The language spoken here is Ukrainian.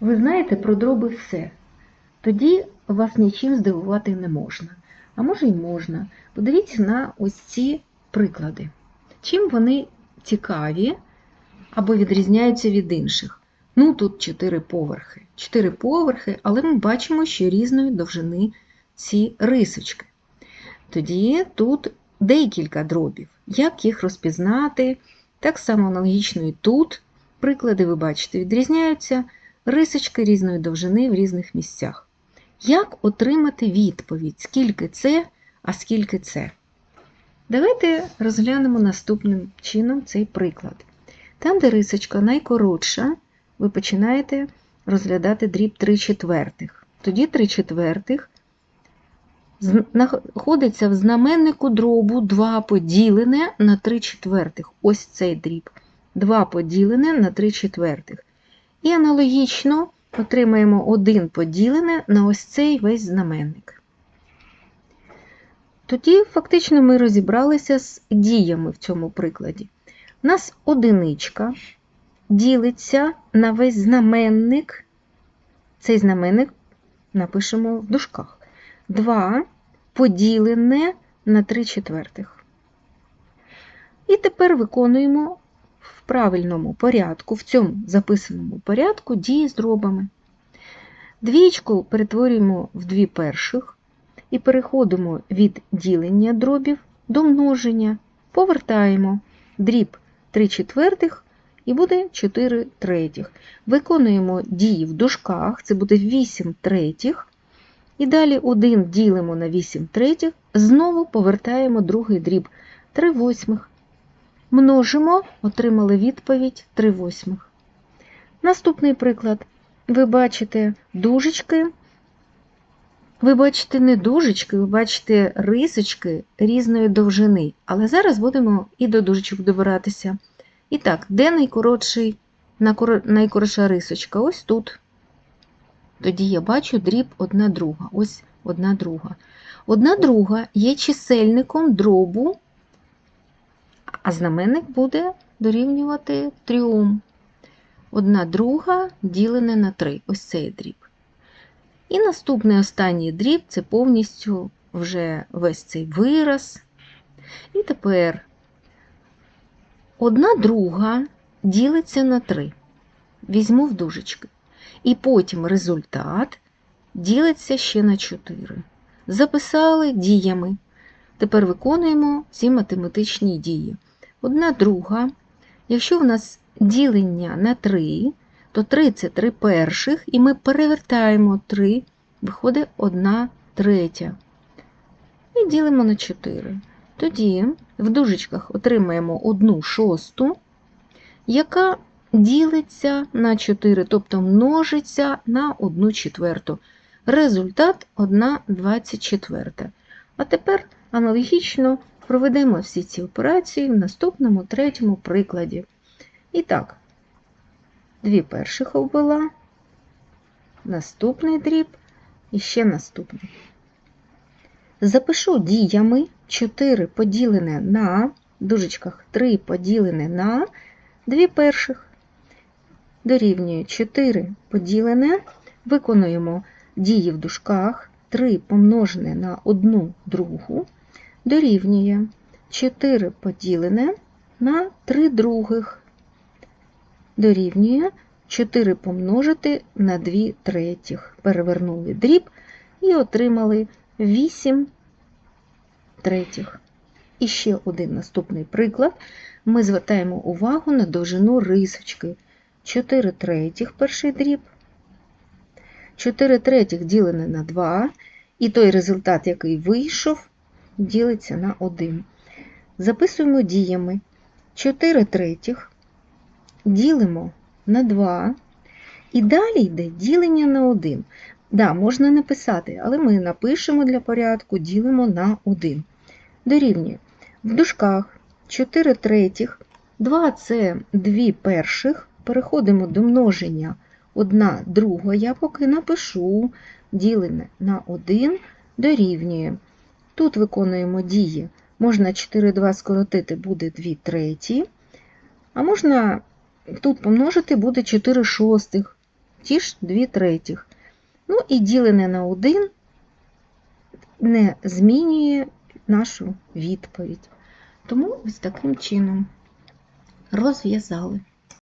Ви знаєте про дроби все. Тоді вас нічим здивувати не можна. А може й можна. Подивіться на ось ці приклади. Чим вони цікаві або відрізняються від інших? Ну, тут чотири поверхи. Чотири поверхи, але ми бачимо, що різної довжини ці рисочки. Тоді тут декілька дробів. Як їх розпізнати? Так само аналогічно і тут. Приклади, ви бачите, відрізняються рисочки різної довжини в різних місцях. Як отримати відповідь, скільки це, а скільки це? Давайте розглянемо наступним чином цей приклад. Там, де рисочка найкоротша, ви починаєте розглядати дріб 3 четвертих. Тоді 3 четвертих знаходиться в знаменнику дробу 2 поділене на 3 четвертих. Ось цей дріб. 2 поділене на 3 четвертих. І аналогічно отримаємо 1 поділене на ось цей весь знаменник. Тоді фактично ми розібралися з діями в цьому прикладі. У нас одиничка ділиться на весь знаменник. Цей знаменник напишемо в дужках. 2 поділене на 3 четвертих. І тепер виконуємо правильному порядку, в цьому записаному порядку дії з дробами. Двічку перетворюємо в дві перших і переходимо від ділення дробів до множення, повертаємо дріб 3 четвертих і буде 4 третіх. Виконуємо дії в дужках, це буде 8 третіх. І далі 1 ділимо на 8 третіх, знову повертаємо другий дріб 3 восьмих. Множимо, отримали відповідь 3 восьмих. Наступний приклад. Ви бачите дужечки. Ви бачите не дужечки, ви бачите рисочки різної довжини. Але зараз будемо і до дужечок добиратися. І так, де найкоротший, найкоротша рисочка? Ось тут. Тоді я бачу дріб одна друга. Ось одна друга. Одна друга є чисельником дробу, а знаменник буде дорівнювати трьом. Одна друга ділене на 3. Ось цей дріб. І наступний останній дріб це повністю вже весь цей вираз. І тепер одна друга ділиться на 3. Візьму в дужечки. І потім результат ділиться ще на 4. Записали діями. Тепер виконуємо ці математичні дії. Одна друга. Якщо в нас ділення на 3, то 3 це 3 перших, і ми перевертаємо 3, виходить 1 третя. І ділимо на 4. Тоді в дужечках отримаємо 1 шосту, яка ділиться на 4, тобто множиться на 1 четверту. Результат 1 24. А тепер аналогічно проведемо всі ці операції в наступному третьому прикладі. І так, дві перших обвела, наступний дріб і ще наступний. Запишу діями 4 поділене на, дужечках 3 поділене на дві перших. Дорівнює 4 поділене, виконуємо дії в дужках 3 помножене на 1 другу, дорівнює 4 поділене на 3 других дорівнює 4 помножити на 2 третіх. Перевернули дріб і отримали 8 третіх. І ще один наступний приклад. Ми звертаємо увагу на довжину рисочки. 4 третіх перший дріб, 4 третіх ділене на 2, і той результат, який вийшов, ділиться на 1. Записуємо діями 4 третіх ділимо на 2, і далі йде ділення на 1. Да, можна написати, але ми напишемо для порядку, ділимо на 1. Дорівнює. В дужках 4 третіх, 2 це 2 перших, переходимо до множення 1 друга, я поки напишу ділене на 1 дорівнює. Тут виконуємо дії. Можна 4 2 скоротити, буде 2 треті, а можна Тут помножити буде 4 шостих. ті ж 2 третіх. Ну і ділене на 1 не змінює нашу відповідь. Тому ось таким чином розв'язали.